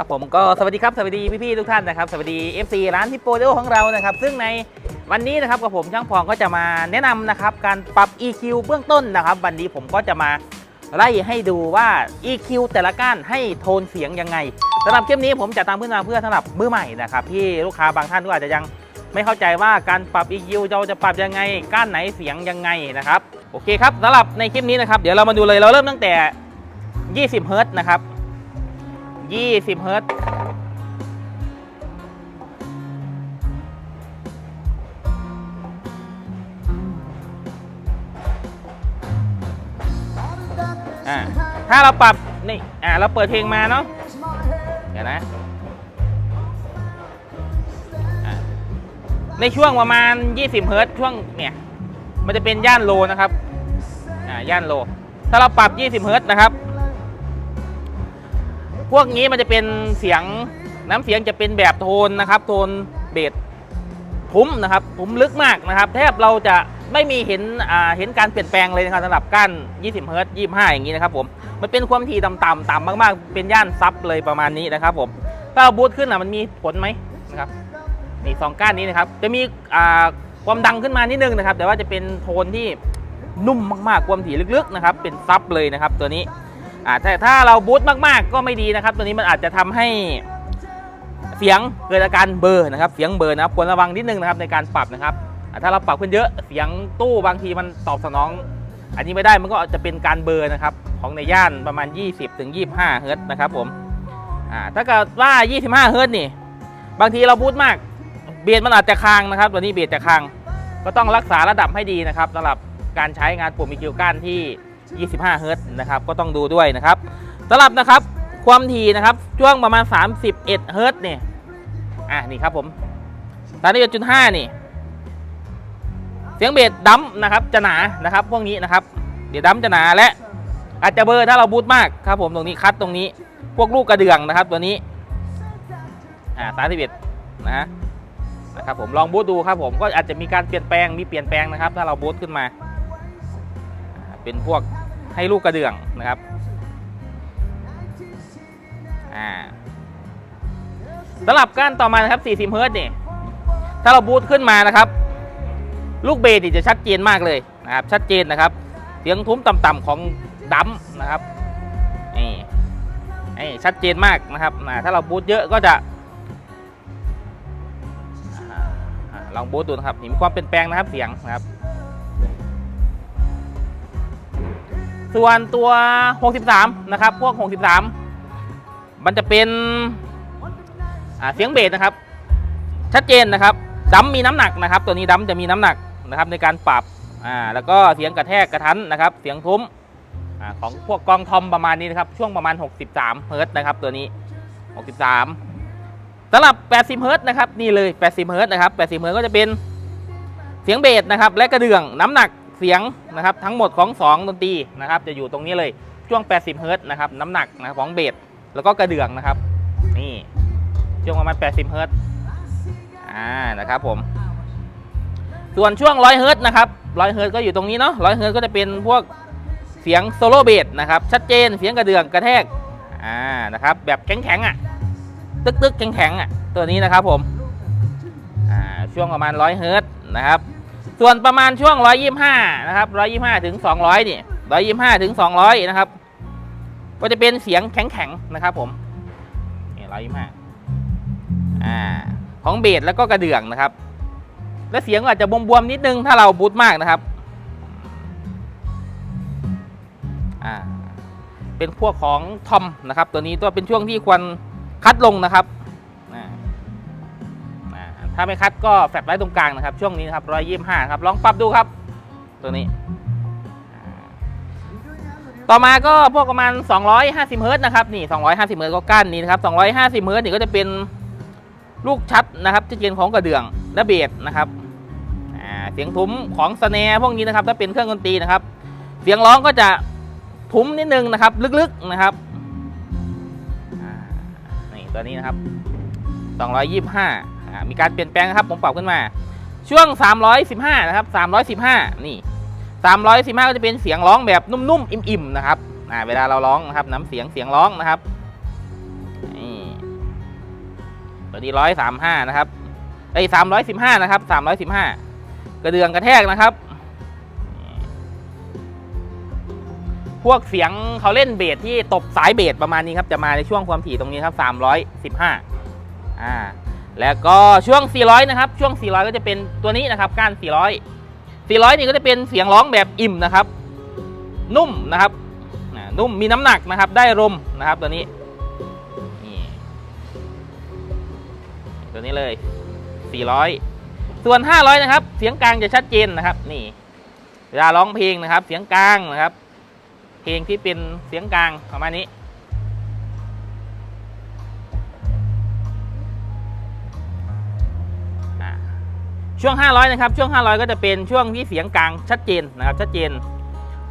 ครับผมก็สวัสดีครับสวัสดีพี่ๆทุกท่านนะครับสวัสดี FC ร้านทิปโปโดของเรานะครับ ซึ่งในวันนี้นะครับกับผมช่างพองก็จะมาแนะนำนะครับการปรับ EQ เบื้องต้นนะครับ วันนี้ผมก็จะมาไล่ให้ดูว่า EQ แต่ละก้านให้โทนเสียงยังไงสำหรับคลิปนี้ผมจะตามขึ้นมาเพื่อสำหรับมือใหม่นะครับที่ลูกค้าบางท่านก็อาจจะยังไม่เข้าใจว่าการปรับ EQ เราจะปรับยังไงก้านไหนเสียงยังไงนะครับโอเคครับสำหรับในคลิปนี้นะครับเดี๋ยวเรามาดูเลยเราเริ่มตั้งแต่ 20 เฮิร์ตซ์นะครับ 20 เฮิร์ตซ์อ่าถ้าเราปรับนี่อ่าเราเปิดเพลงมาเนาะเดี๋ยวนะในช่วงประมาณ 20 เฮิร์ตซ์ช่วงเนี่ย มันจะเป็นย่านโลนะครับ อ่า ย่านโล ถ้าเราปรับ 20 เฮิร์ตซ์นะครับ พวกนี้มันจะเป็นเสียงน้ำเสียงจะเป็นแบบโทนนะครับ โทนเบสทุ้มนะครับทุ้มลึกมากนะครับ แทบเราจะไม่มีเห็นอ่าเห็นการเปลี่ยนแปลงเลยนะครับสำหรับก้าน20เฮิร์ตซ์25 อย่างนี้นะครับผมมันเป็นความถี่ต่ำๆต่ำมากๆ เป็นย่านซับเลยประมาณนี้นะครับผมถ้าเราบูทขึ้นอะมันมีผลไหมนะครับนี่สองก้านนี้นะครับจะมีอ่าความดังขึ้นมานิดนึงนะครับ แต่ว่าจะเป็นโทนที่นุ่มมากๆ ความถี่ลึกๆนะครับ เป็นซับเลยนะครับ ตัวนี้ อ่าแต่ถ้าเราบูตมากๆ ก็ไม่ดีนะครับ ตัวนี้มันอาจจะทำให้เสียงเกิดอาการเบอร์นะครับ เสียงเบอร์นะครับควรระวังนิดนึงนะครับในการปรับนะครับอ่าถ้าเราปรับขึ้นเยอะเสียงตู้บางทีมันตอบสนอง อันนี้ไม่ได้มันก็จะเป็นการเบอร์นะครับของในย่านประมาณ 20ถึง25เฮิร์ตนะครับผมอ่าถ้าเกิดว่า 25เฮิร์ตนี่บางทีเราบูตมาก เบียดมันอาจจะค้างนะครับตัวนี้เบียดจะค้างก็ต้องรักษาระดับให้ดีนะครับสำหรับการใช้งานปุ่มมีกิวก้านที่ 25เฮิร์ตซ์นะครับก็ต้องดูด้วยนะครับสำหรับนะครับความถี่นะครับช่วงประมาณ 31เฮิร์ตซ์เนี่ยอะนี่ครับผมตอนนี้จุดห้านี่ เสียงเบสดัมนะครับจะหนานะครับ พวกนี้นะครับ เดี๋ยวดัมจะหนาและอาจจะเบอร์ถ้าเราบูทมากครับผมตรงนี้คัดตรงนี้ พวกลูกกระเดื่องนะครับ ตัวนี้อ่าสามสิบเอ็ดนะนะครับผมลองบูทดูครับผมก็อาจจะมีการเปลี่ยนแปลงมีเปลี่ยนแปลงนะครับ ถ้าเราบูทขึ้นมา เป็นพวกให้ลูกกระเดื่องนะครับอ่าสำหรับก้านต่อมานะครับ 40 เฮิร์ตนี่ถ้าเราบูทขึ้นมานะครับ ลูกเบสนี่จะชัดเจนมากเลยนะครับ ชัดเจนนะครับ เสียงทุ้มต่ำๆของดัมนะครับนี่นี่ชัดเจนมากนะครับถ้าเราบูทเยอะก็จะลองบูทดูนะครับเห็นความเปลี่ยนแปลงนะครับเสียงนะครับ ส่วนตัว 63 นะครับ พวก 63 มันจะเป็นเสียงเบสนะครับ ชัดเจนนะครับดัมมีน้ำหนักนะครับ ตัวนี้ดัมจะมีน้ำหนักนะครับในการปรับอ่าแล้วก็เสียงกระแทกกระทันนะครับ เสียงทุ้มอ่าของพวกกองทอมประมาณนี้นะครับช่วงประมาณ 63เฮิร์ตซ์นะครับตัวนี้ 63สำหรับ 80เฮิร์ตซ์นะครับนี่เลย 80เฮิร์ตซ์นะครับ 80เฮิร์ตก็จะเป็นเสียงเบสนะครับและกระเดื่องน้ำหนัก เสียงนะครับทั้งหมดของ 2 ดนตรีนะครับจะอยู่ตรงนี้เลยช่วง 80 เฮิร์ตซ์นะครับน้ำหนักนะของเบสแล้วก็กระเดื่องนะครับ นี่ช่วงประมาณ 80 เฮิร์ตอ่านะครับผม ส่วนช่วงร้อยเฮิร์ตนะครับร้อยเฮิร์ตก็อยู่ตรงนี้เนาะร้อยเฮิร์ตก็จะเป็นพวกเสียงโซโล่เบสนะครับชัดเจนเสียงกระเดื่องกระแทกอ่านะครับแบบแข็งๆอะตึกตึกๆแข็งๆอะตัวนี้นะครับผมอ่าช่วงประมาณร้อยเฮิร์ตนะครับ ส่วนประมาณช่วงร้อยยี่ห้านะครับร้อยยี่ห้าถึงสองร้อยนี่ร้อยยี่ห้าถึงสองร้อยนะครับ ก็จะเป็นเสียงแข็งๆ นะครับผมนี่ร้อยยี่ห้าอ่า ของเบสแล้วก็กระเดื่องนะครับ และเสียงก็อาจจะบวมๆ นิดนึงถ้าเราบูทมากนะครับ อ่า เป็นพวกของทอมนะครับ ตัวนี้ตัวเป็นช่วงที่ควรคัดลงนะครับ ถ้าไม่คัดก็แฟลชไว้ตรงกลางนะครับ ช่วงนี้นะครับร้อยยี่ห้าครับ ลองปรับดูครับ ตัวนี้ ต่อมาก็พวกประมาณ 250เฮิร์ตนะครับ นี่ 250เฮิร์ตก็กั้นนี้นะครับ 250เฮิร์ตนี่ก็จะเป็นลูกชัดนะครับที่เจนของกระเดื่องและเบสนะครับเสียงทุ้มของสแนร์พวกนี้นะครับ ถ้าเป็นเครื่องดนตรีนะครับ เสียงร้องก็จะทุ้มนิดนึงนะครับ ลึกๆนะครับนี่ตัวนี้นะครับ 225อ่า มีการเปลี่ยนแปลงนะครับผมปรับขึ้นมา ช่วง 315 นะครับ 315 นี่ 315 ก็จะเป็นเสียงร้องแบบนุ่มๆ อิ่มๆ นะครับอ่าเวลาเราร้องนะครับน้ำเสียงเสียงร้องนะครับตัวนี้ร้อยสามห้านะครับไอ้สามร้อยสิบห้านะครับสามร้อยสิบห้ากระเดื่องกระแทกนะครับพวกเสียงเขาเล่นเบสที่ตบสายเบสประมาณนี้ครับ จะมาในช่วงความถี่ตรงนี้ครับ 315 อ่า แล้วก็ช่วง 400 นะครับ ช่วง 400 ก็จะเป็นตัวนี้นะครับ ก้าน 400 400 นี่ก็จะเป็นเสียงร้องแบบอิ่มนะครับ นุ่มนะครับ นุ่ม มีน้ำหนักนะครับ ได้ลมนะครับตัวนี้ นี่ตัวนี้เลย 400 ส่วน 500 นะครับ เสียงกลางจะชัดเจนนะครับ นี่ เวลาร้องเพลงนะครับ เสียงกลางนะครับ เพลงที่เป็นเสียงกลางประมาณนี้ ช่วง 500 นะครับ ช่วง 500 ก็จะเป็นช่วงที่เสียงกลางชัดเจนนะครับ ชัดเจน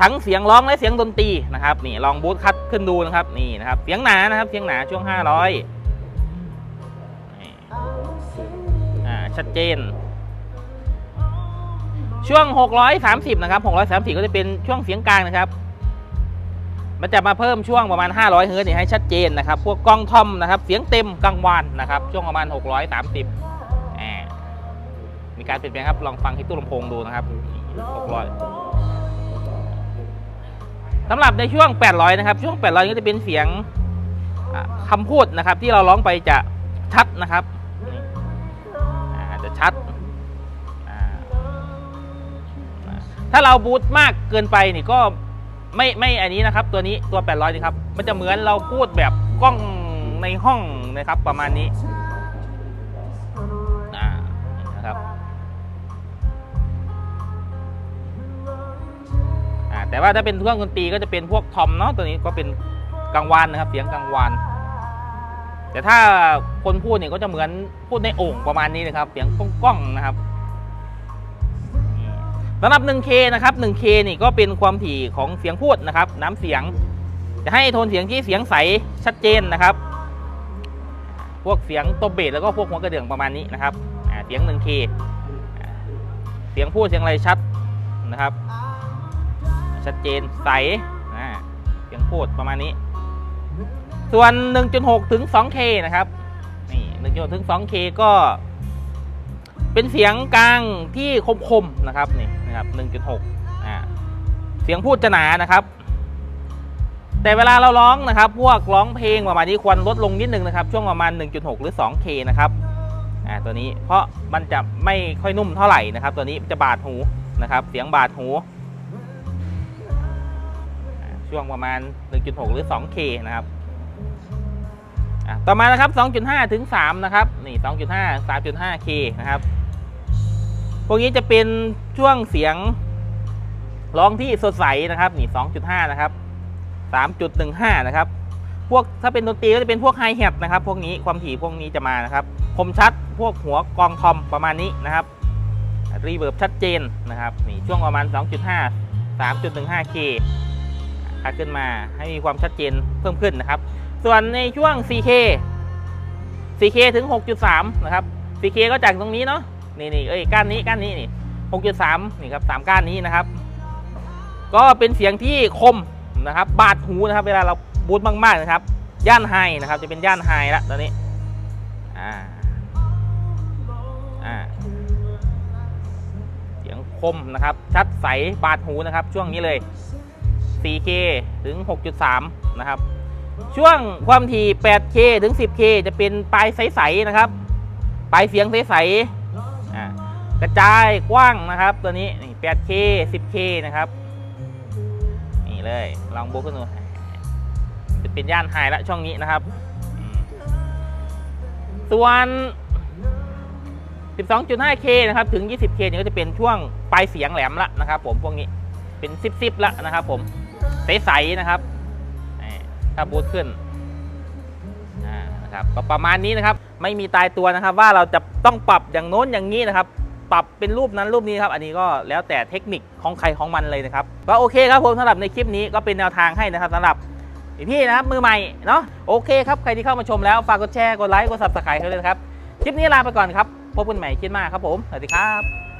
ทั้งเสียงร้องและเสียงดนตรีนะครับ นี่ลองบูทคัดขึ้นดูนะครับ นี่นะครับ เสียงหนานะครับ เสียงหนาช่วง 500อ่า ชัดเจน ช่วง 630 นะครับ 630 ก็จะเป็นช่วงเสียงกลางนะครับ มันจะมาเพิ่มช่วงประมาณ 500 เฮิร์ตให้ชัดเจนนะครับ พวกกล้องทอมนะครับ เสียงเต็มกลางวันนะครับ ช่วงประมาณ 630 มีการเปลี่ยนแปลงครับ ลองฟังที่ตู้ลำโพงดูนะครับ 600สำหรับในช่วง 800 นะครับ ช่วง 800 ก็จะเป็นเสียงอ่าคำพูดนะครับ ที่เราร้องไปจะชัดนะครับจะชัด ถ้าเราบูตมากเกินไปนี่ก็ไม่ไม่อันนี้นะครับ ตัวนี้ตัว 800 นี่ครับ มันจะเหมือนเราพูดแบบกล้องในห้องนะครับ ประมาณนี้ แต่ว่าถ้าเป็นเครื่องดนตรีก็จะเป็นพวกทอมเนาะตัวนี้ก็เป็นกลางวานนะครับ เสียงกลางวานแต่ถ้าคนพูดเนี่ยก็จะเหมือนพูดในโอ่งประมาณนี้นะครับ เสียงก้องๆนะครับสำหรับ 1K นะครับ 1K นี่ก็เป็นความถี่ของเสียงพูดนะครับ น้ำเสียง จะให้โทนเสียงที่เสียงใสชัดเจนนะครับ พวกเสียงตัวเบสแล้วก็พวกหัวกระเดื่องประมาณนี้นะครับเสียง 1K อ่าเสียงพูดเสียงอะไรชัดนะครับ ชัดเจนใสอ่าเสียงพูดประมาณนี้ ส่วน 1.6 ถึง 2K นะครับ นี่1.6ถึง 2K ก็ เป็นเสียงกลางที่คมๆนะครับนี่นะครับ 1.6อ่าเสียงพูดจะหนานะครับแต่เวลาเราร้องนะครับ พวกร้องเพลงประมาณนี้ควรลดลงนิดนึงนะครับ ช่วงประมาณ 1.6 หรือ 2K นะครับ อ่า ตัวนี้เพราะมันจะไม่ค่อยนุ่มเท่าไหร่นะครับ ตัวนี้จะบาดหูนะครับ เสียงบาดหู ช่วงประมาณ 1.6 หรือ 2K นะครับต่อมานะครับ 2.5 ถึง 3 นะครับ นี่ 2.5 3.5K นะครับ พวกนี้จะเป็นช่วงเสียงร้องที่สดใสนะครับ นี่ 2.5 นะครับ 3.15 นะครับ พวกถ้าเป็นดนตรีก็จะเป็นพวกไฮแฮทนะครับ พวกนี้ความถี่พวกนี้จะมานะครับ คมชัด พวกหัวกองทอมประมาณนี้นะครับ รีเวิร์บชัดเจนนะครับ นี่ช่วงประมาณ 2.5 3.15K คัดขึ้นมาให้มีความชัดเจนเพิ่มขึ้นนะครับ ส่วนในช่วง 4K 4K ถึง 6.3 นะครับ 4K ก็จากตรงนี้เนาะนี่นี่เอ้ยก้านนี้ก้านนี้นี่ 6.3 นี่ครับสามก้านนี้นะครับ ก็เป็นเสียงที่คมนะครับ บาดหูนะครับ เวลาเราบูทมากๆนะครับ ย่านไฮนะครับ จะเป็นย่านไฮละตอนนี้อ่าอ่าเสียงคมนะครับ ชัดใสบาดหูนะครับ ช่วงนี้เลย 4K ถึง 6.3 นะครับ ช่วงความถี่ 8K ถึง 10K จะเป็นปลายใสๆนะครับ ปลายเสียงใสๆอ่ากระจายกว้างนะครับตัวนี้นี่ 8K 10K นะครับ นี่เลย ลองบุกขึ้นดูจะเป็นย่านไฮละช่องนี้นะครับ ส่วน 12.5K นะครับ ถึง 20K นี่ก็จะเป็นช่วงปลายเสียงแหลมละนะครับผมพวกนี้เป็นซิบๆละนะครับผม ใสๆนะครับถ้าบูทขึ้นนะครับก็ประมาณนี้นะครับ ไม่มีตายตัวนะครับ ว่าเราจะต้องปรับอย่างโน้นอย่างนี้นะครับ ปรับเป็นรูปนั้นรูปนี้ครับ อันนี้ก็แล้วแต่เทคนิคของใครของมันเลยนะครับ ก็โอเคครับผมสำหรับในคลิปนี้ก็เป็นแนวทางให้นะครับสำหรับพี่นะครับมือใหม่เนาะโอเคครับใครที่เข้ามาชมแล้วฝากกดแชร์กดไลค์กดซับสไครต์ให้เลยนะครับคลิปนี้ลาไปก่อนครับพบกันใหม่คลิปหน้าครับผมสวัสดีครับ